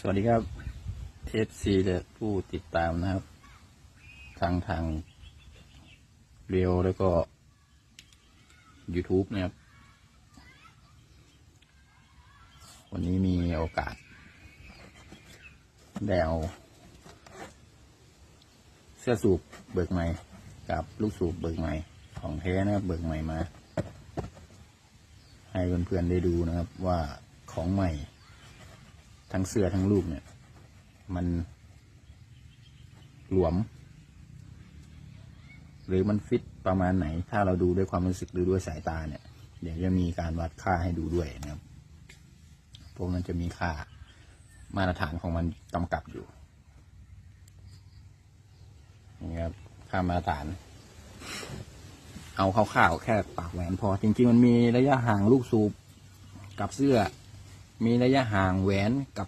สวัสดีครับ FC และผู้ติดตามนะครับ ทางทางเรียวแล้วก็ YouTube นะครับ วันนี้มีโอกาสได้เอาเสื้อสูบเบิกใหม่ กับลูกสูบเบิกใหม่ ของแท้นะครับ เบิกใหม่มา ให้เพื่อนๆได้ดูนะครับว่าของใหม่ ทั้งเสื้อทั้งลูกเนี่ย มันหลวม หรือมันฟิตประมาณไหน ถ้าเราดูด้วยความรู้สึกหรือด้วยสายตาเนี่ย เดี๋ยวจะมีการวัดค่าให้ดูด้วยนะครับ พวกนั้นจะมีค่ามาตรฐานของมันกำกับอยู่นี่ครับค่ามาตรฐาน เอาคร่าวๆแค่ปากแหวนพอ จริงๆมันมีระยะห่างลูกสูบกับเสื้อ มีระยะห่างแหวนกับ